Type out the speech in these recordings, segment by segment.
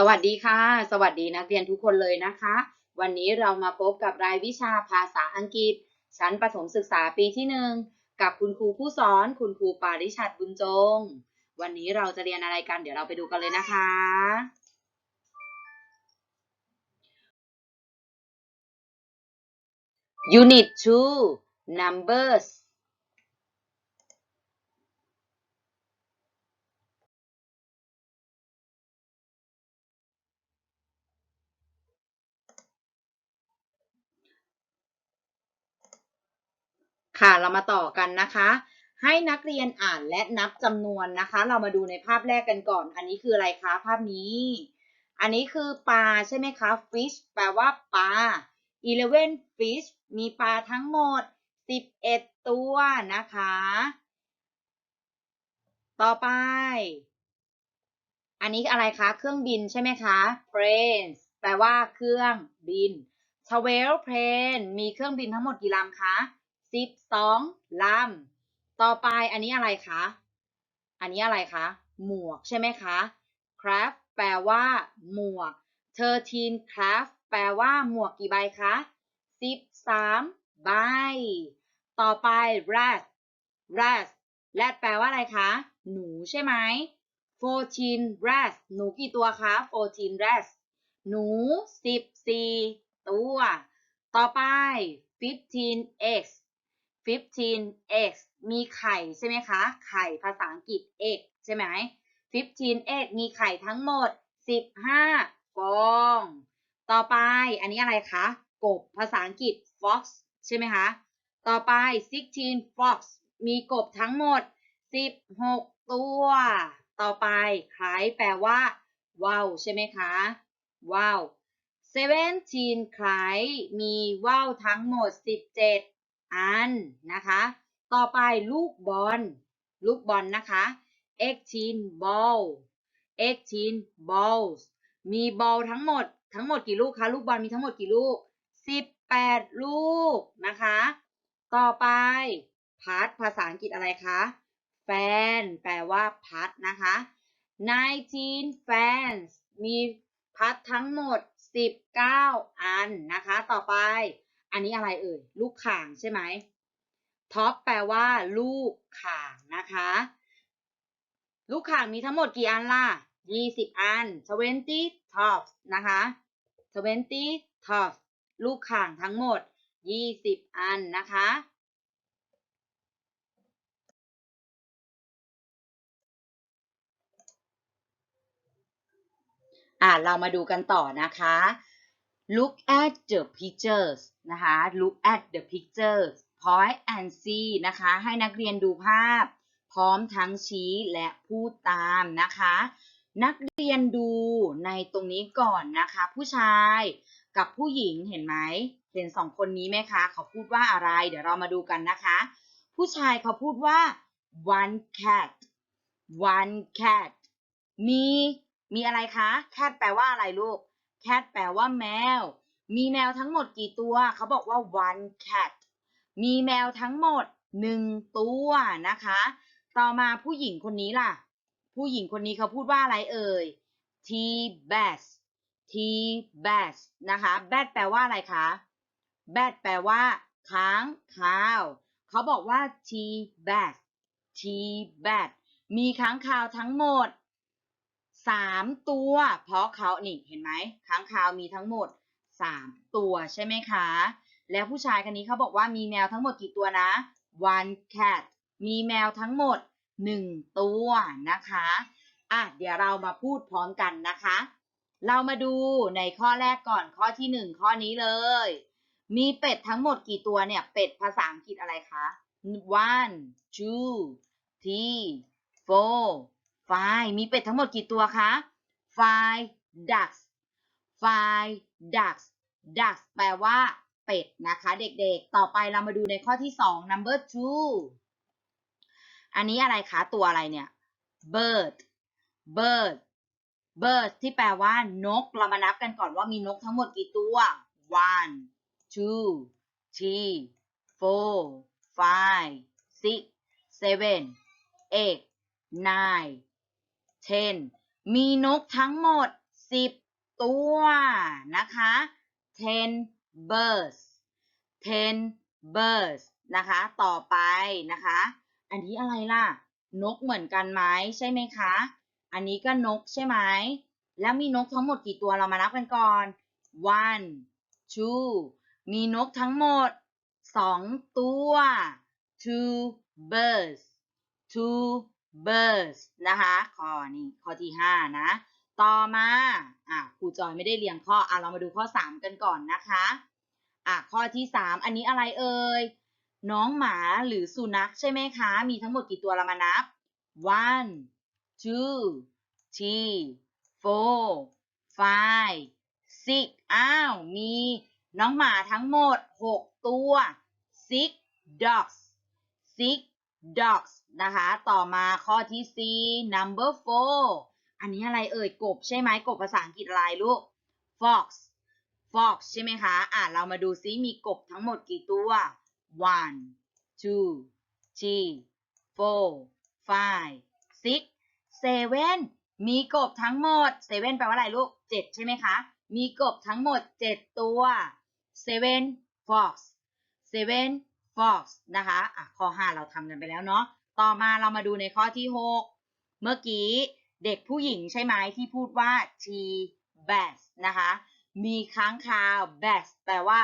สวัสดีค่ะ สวัสดีนักเรียนทุกคนเลยนะคะ วันนี้เรามาพบกับรายวิชาภาษาอังกฤษ ชั้นประถมศึกษาปีที่หนึ่งกับคุณครูผู้สอนคุณครูปาริชัดบุญจง วันนี้เราจะเรียนอะไรกันเดี๋ยวเราไปดูกันเลยนะคะ Unit 2 Numbers ค่ะเรามาต่อกันนะคะ ให้นักเรียนอ่านและนับจำนวนนะคะ เรามาดูในภาพแรกกันก่อน อันนี้คืออะไรคะภาพนี้ อันนี้คือปลาใช่ไหมคะ fish แปลว่าปลา eleven fish มีปลาทั้งหมด 11 ตัวนะคะ ต่อไป อันนี้อะไรคะ เครื่องบินใช่ไหมคะ planes แปลว่าเครื่องบิน twelve plane มีเครื่องบินทั้งหมดกี่ลำคะ สิบสองลำต่อไปอันนี้อะไรคะ อันนี้อะไรคะ หมวกใช่ไหมคะ craft แปลว่า หมวก thirteen craft แปลว่า หมวกกี่ใบคะสิบสามใบ ต่อไป rat rat rat แปลว่าอะไรคะ หนูใช่ไหม fourteen rat หนูกี่ตัวคะ fourteen rat หนูสิบสี่ตัว ต่อไป fifteen eggs 15 eggs มีไข่ใช่ไหมคะ ไข่ภาษาอังกฤษ egg ใช่ไหม15 egg มีไข่ทั้งหมด 15 ฟอง ต่อไปอันนี้อะไรคะ กบภาษาอังกฤษ fox ใช่ไหมคะ ต่อไป 16 fox มีกบทั้งหมด 16 ตัว ต่อไปใครแปลว่าว้าวใช่ไหมคะว้าว17ใครมีว่าวทั้งหมด 17 อันนะคะ ต่อไปลูกบอล ลูกบอลนะคะ 18 ball 18 balls มีบอลทั้งหมด ทั้งหมดกี่ลูกคะ ลูกบอลมีทั้งหมดกี่ลูก 18 ลูกนะคะ ต่อไปพัดภาษาอังกฤษอะไรคะแฟนแปลว่าพัดนะคะ19 fans มีพัดทั้งหมด 19 อันนะคะ ต่อไป อันนี้อะไรเอ่ย ลูกข่างใช่ไหมท็อปแปลว่า ลูกข่างนะคะ ลูกข่างมีทั้งหมดกี่อันล่ะ20อัน20 tops นะคะ20 tops ลูกข่างทั้งหมด20อันนะคะ อ่าเรามาดูกันต่อนะคะ look at the pictures นะคะ look at the pictures point and see นะคะ ให้นักเรียนดูภาพ พร้อมทั้งชี้และพูดตามนะคะ นักเรียนดูในตรงนี้ก่อนนะคะ ผู้ชายกับผู้หญิงเห็นไหม เห็นสองคนนี้ไหมคะ เขาพูดว่าอะไร เดี๋ยวเรามาดูกันนะคะ ผู้ชายเขาพูดว่า one cat one cat มี มีอะไรคะ cat แปลว่าอะไรลูก cat แปลว่าแมว มีแมวทั้งหมดกี่ตัว เขาบอกว่า one cat มีแมวทั้งหมดหนึ่งตัวนะคะ ต่อมาผู้หญิงคนนี้ล่ะ ผู้หญิงคนนี้เขาพูดว่าอะไรเอ่ย t bass t bass นะคะ bat แปลว่าอะไรคะ bat แปลว่าค้างคาว เขาบอกว่า t bass t bat มีค้างคาวทั้งหมด สามตัว เพราะเขานี่เห็นไหมค้างคาวมีทั้งหมดสามตัวใช่ไหมคะ แล้วผู้ชายคนนี้เขาบอกว่ามีแมวทั้งหมดกี่ตัวนะ one cat มีแมวทั้งหมดหนึ่งตัวนะคะอะเดี๋ยวเรามาพูดพร้อมกันนะคะ เรามาดูในข้อแรกก่อนข้อที่หนึ่งข้อนี้เลย มีเป็ดทั้งหมดกี่ตัวเนี่ย เป็ดภาษาอังกฤษอะไรคะ one two three four five มีเป็ดทั้งหมดกี่ตัวคะ five ducks five ducks ducks แปลว่าเป็ดนะคะเด็กๆ ต่อไปเรามาดูในข้อที่สอง number two อันนี้อะไรคะ ตัวอะไรเนี่ย bird bird bird ที่แปลว่านก เรามานับกันก่อนว่ามีนกทั้งหมดกี่ตัว one two three four five six seven eight nine ten มีนกทั้งหมดสิบตัวนะคะ ten birds ten birds นะคะ ต่อไปนะคะ อันนี้อะไรล่ะ นกเหมือนกันไหมใช่ไหมคะ อันนี้ก็นกใช่ไหม แล้วมีนกทั้งหมดกี่ตัวเรามานับกันก่อน one two มีนกทั้งหมดสองตัว two birds two birds นะคะ ข้อนี้ข้อที่ห้านะ ต่อมา อะครูจอยไม่ได้เรียงข้อ อะเรามาดูข้อสามกันก่อนนะคะ อะข้อที่สามอันนี้อะไรเอ่ย น้องหมาหรือสุนัขใช่ไหมคะ มีทั้งหมดกี่ตัวเรามานับ one two three four five six อ้าว มีน้องหมาทั้งหมดหกตัว six dogs six dogs นะคะ ต่อมาข้อที่สี่ number four อันนี้อะไรเอ่ยกบใช่ไหมกบภาษาอังกฤษอะไรลูก fox fox ใช่ไหมคะ อะ เรามาดูซิมีกบทั้งหมดกี่ตัว one two three four five six seven มีกบทั้งหมด seven แปลว่าอะไรลูกเจ็ดใช่ไหมคะ มีกบทั้งหมดเจ็ดตัว seven fox seven fox นะคะ อะ ข้อ 5 เราทำกันไปแล้วเนาะ ต่อมาเรามาดูในข้อที่ 6 เมื่อกี้เด็กผู้หญิงใช่ไหมที่พูดว่า she bats นะคะ มีค้างคาว bats แปลว่า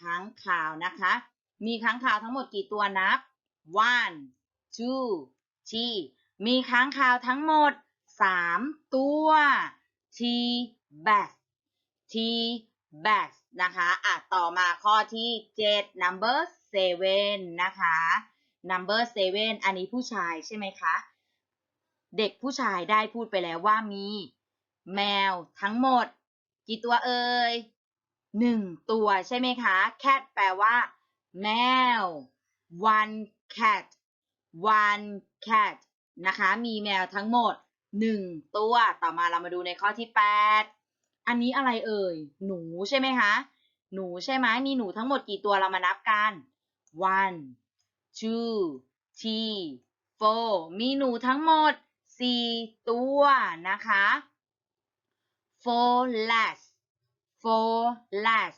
ค้างคาวนะคะ มีค้างคาวทั้งหมดกี่ตัวนับ one two three มีค้างคาวทั้งหมด 3 ตัว t bats t bats นะคะ อะ ต่อมาข้อที่ 7 number seven นะคะ number seven อันนี้ผู้ชายใช่ไหมคะ เด็กผู้ชายได้พูดไปแล้วว่ามี แมวทั้งหมด กี่ตัวเอ่ยหนึ่งตัวใช่ไหมคะ cat แปลว่า แมว one cat one cat นะคะ มีแมวทั้งหมดหนึ่งตัว ต่อมาเรามาดูในข้อที่8อันนี้อะไรเอ่ย หนูใช่ไหมคะ หนูใช่ไหมมีหนูทั้งหมดกี่ตัวเรามานับกัน one two three four มีหนูทั้งหมดสี่ตัวนะคะ four less four less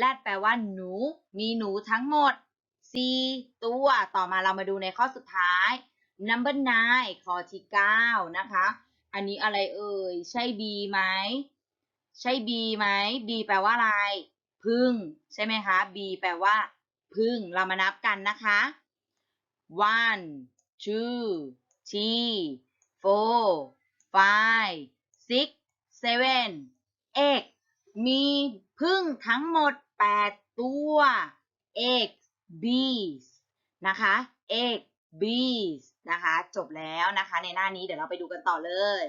less แปลว่าหนู มีหนูทั้งหมดสี่ตัว ต่อมาเรามาดูในข้อสุดท้าย number nine ข้อที่เก้านะคะ อันนี้อะไรเอ่ย ใช่ B ไหม ใช่ B ไหม B แปลว่าอะไร พึ่ง ใช่ไหมคะ B แปลว่า พึ่ง เรามานับกันนะคะ one two three four five six seven eight มีพึ่งทั้งหมด 8 ตัว eight bees นะคะ eight bees นะคะ จบแล้วนะคะ ในหน้านี้เดี๋ยวเราไปดูกันต่อเลย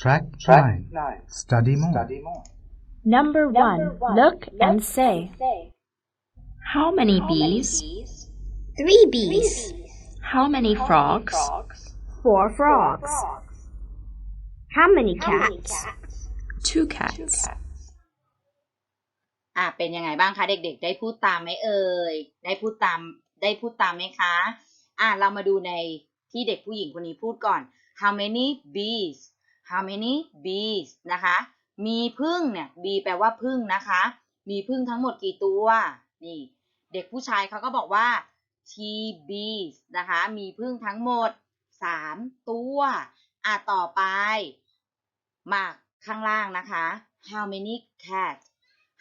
Track Track 9. 9. Study more. Study more. Number one, look and say. How many bees? Three bees. How many frogs? Four frogs. How many cats? Two cats. อะเป็นยังไงบ้างคะเด็ก ๆ ได้พูดตามไหมเอ่ย ได้พูดตามได้พูดตามไหมคะ อะเรามาดูในที่เด็กผู้หญิงคนนี้พูดก่อน how many bees how many bees นะคะ มีพึ่งเนี่ย b แปลว่าพึ่งนะคะ มีพึ่งทั้งหมดกี่ตัว นี่ เด็กผู้ชายเขาก็บอกว่า t bees นะคะ มีพึ่งทั้งหมด 3 ตัว อะต่อไป มาข้างล่างนะคะ how many cats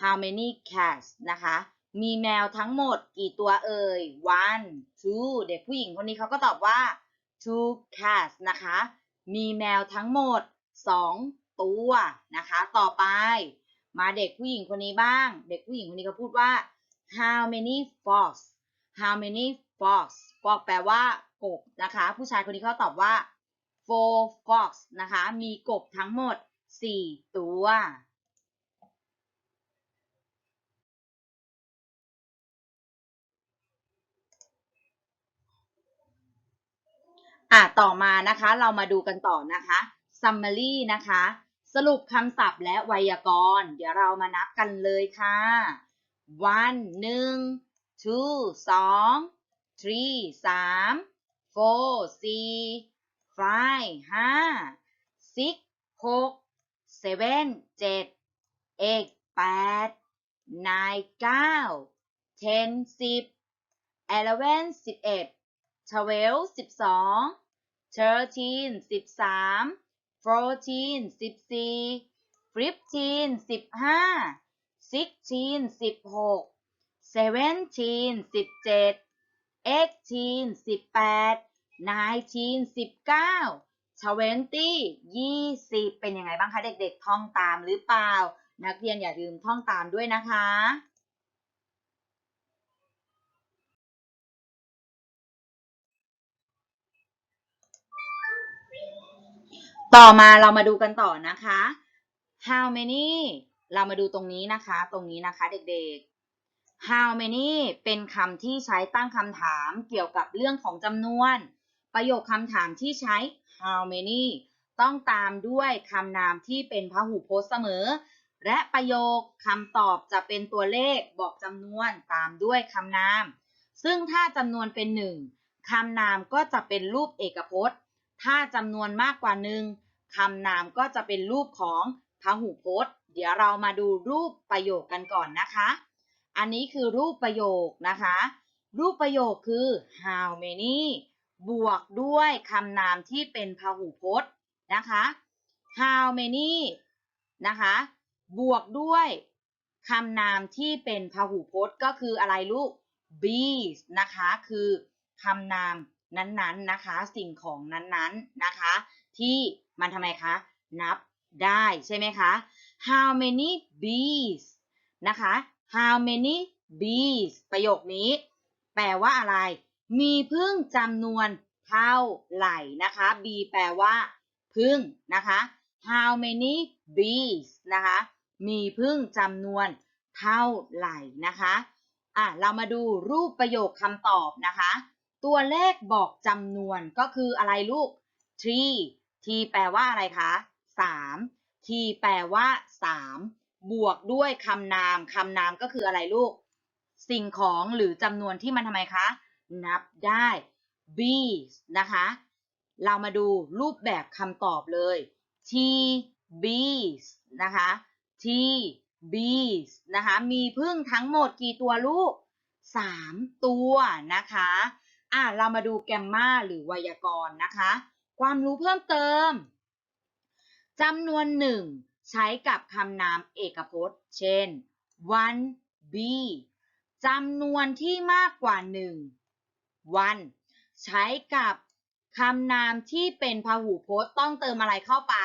how many cats นะคะ มีแมวทั้งหมดกี่ตัวเอ่ย one two เด็กผู้หญิงคนนี้เขาก็ตอบว่า two cats นะคะ มีแมวทั้งหมดสอง ตัวนะคะ ต่อไป มาเด็กผู้หญิงคนนี้บ้าง เด็กผู้หญิงคนนี้เขาพูดว่า how many frogs how many frogs frog แปลว่ากบนะคะ ผู้ชายคนนี้เขาตอบว่า four frogs นะคะ มีกบทั้งหมดสี่ตัวอะต่อมานะคะ เรามาดูกันต่อนะคะ summary นะคะ สรุปคำศัพท์และไวยากรณ์ เดี๋ยวเรามานับกันเลยค่ะ one หนึ่ง two สอง three สาม four สี่ five ห้า six หก seven เจ็ด eight แปด nine เก้า ten สิบ eleven สิบเอ็ด twelve สิบสอง thirteen สิบสาม fourteen สิบสี่ fifteen สิบห้า sixteen สิบหก seventeen สิบเจ็ด eighteen สิบแปด nineteen สิบเก้า twenty ยี่สิบเป็นยังไงบ้างคะเด็กๆ ท่องตามหรือเปล่า นักเรียนอย่าลืมท่องตามด้วยนะคะ ต่อมาเรามาดูกันต่อนะคะ how many เรามาดูตรงนี้นะคะ ตรงนี้นะคะเด็กๆ how many เป็นคำที่ใช้ตั้งคำถามเกี่ยวกับเรื่องของจำนวน ประโยคคำถามที่ใช้ how many ต้องตามด้วยคำนามที่เป็นพหูพจน์เสมอ และประโยคคำตอบจะเป็นตัวเลขบอกจำนวนตามด้วยคำนาม ซึ่งถ้าจำนวนเป็นหนึ่งคำนามก็จะเป็นรูปเอกพจน์ ถ้าจำนวนมากกว่าหนึ่ง คำนามก็จะเป็นรูปของพหูพจน์ เดี๋ยวเรามาดูรูปประโยคกันก่อนนะคะ อันนี้คือรูปประโยคนะคะ รูปประโยคคือ how many บวกด้วยคำนามที่เป็นพหูพจน์นะคะ how many นะคะ บวกด้วยคำนามที่เป็นพหูพจน์ก็คืออะไรลูก bees นะคะ คือคำนามนั้นๆนะคะ สิ่งของนั้นๆนะคะ ที่มันทำไมคะ นับได้ใช่ไหมคะ how many bees นะคะ how many bees ประโยคนี้ แปลว่าอะไร มีพึ่งจำนวนเท่าไหร่นะคะ b แปลว่า พึ่งนะคะ how many bees นะคะ มีพึ่งจำนวนเท่าไหร่นะคะอะเรามาดูรูปประโยคคำตอบนะคะ ตัวเลขบอกจำนวนก็คืออะไรลูก three t แปลว่าอะไรคะสาม t แปลว่าสามบวกด้วยคำนามคำนามก็คืออะไรลูก สิ่งของหรือจำนวนที่มันทำไมคะ นับได้ bees นะคะ เรามาดูรูปแบบคำตอบเลย t bees นะคะ t bees นะคะ มีพึ่งทั้งหมดกี่ตัวลูก 3 ตัวนะคะ อะ เรามาดูแกมมาหรือไวยากรณ์นะคะ ความรู้เพิ่มเติมจำนวนหนึ่งใช้กับคำนามเอกพจน์ เช่น one b จำนวนที่มากกว่าหนึ่ง one ใช้กับคำนามที่เป็นพหูพจน์ต้องเติมอะไรเข้าไป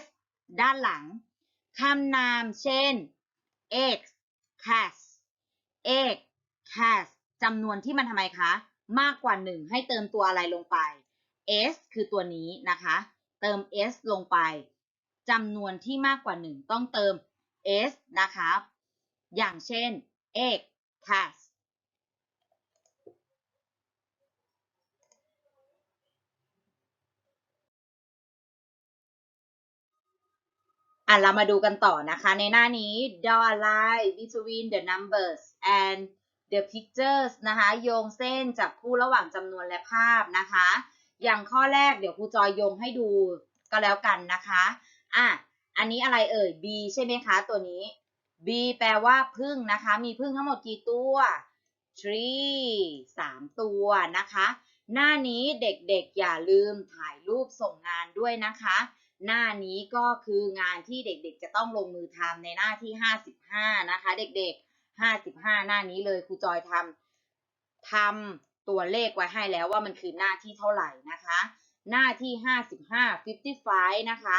s ด้านหลัง คำนามเช่น x has x has จำนวนที่มันทำไมคะ มากกว่าหนึ่งให้เติมตัวอะไรลงไป s คือตัวนี้นะคะ เติม s ลงไปจำนวนที่มากกว่าหนึ่งต้องเติม s นะคะ อย่างเช่น x has อะเรามาดูกันต่อนะคะ ในหน้านี้ draw a line between the numbers and the pictures นะคะ โยงเส้นจับคู่ระหว่างจำนวนและภาพนะคะ อย่างข้อแรกเดี๋ยวครูจอยยงให้ดูก็แล้วกันนะคะอะอันนี้อะไรเอ่ย B ใช่ไหมคะ ตัวนี้ B แปลว่าพึ่งนะคะ มีพึ่งทั้งหมดกี่ตัว tree สามตัวนะคะ หน้านี้เด็กๆอย่าลืมถ่ายรูปส่งงานด้วยนะคะ หน้านี้ก็คืองานที่เด็กๆ จะต้องลงมือทำในหน้าที่ 55 นะคะ เด็กๆ 55 หน้านี้เลยครูจอยทำทำ ตัวเลขไว้ให้แล้วว่ามันคือหน้าที่เท่าไหร่นะคะ หน้าที่ 55 55 นะคะ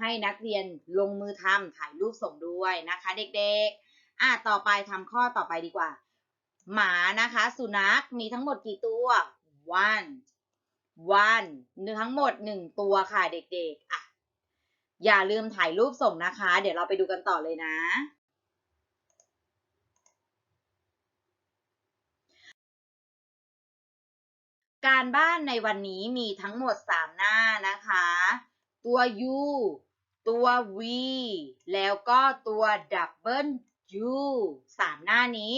ให้นักเรียนลงมือทำถ่ายรูปส่งด้วยนะคะเด็กๆ อะต่อไปทำข้อต่อไปดีกว่า หมานะคะ สุนัขมีทั้งหมดกี่ตัว one one ทั้งหมดหนึ่งตัวค่ะเด็กๆ อะ อย่าลืมถ่ายรูปส่งนะคะ เดี๋ยวเราไปดูกันต่อเลยนะ การบ้านในวันนี้มีทั้งหมด 3 หน้านะคะ ตัว U ตัว V แล้วก็ตัว Double U สามหน้านี้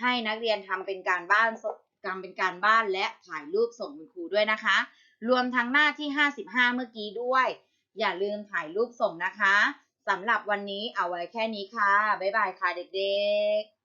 ให้นักเรียนทำเป็นการบ้านกรรมเป็นการบ้านและถ่ายรูปส่งคุณครูด้วยนะคะ รวมทั้งหน้าที่ 55 เมื่อกี้ด้วย อย่าลืมถ่ายรูปส่งนะคะสำหรับวันนี้เอาไว้แค่นี้ค่ะ บ๊ายบายค่ะเด็กๆ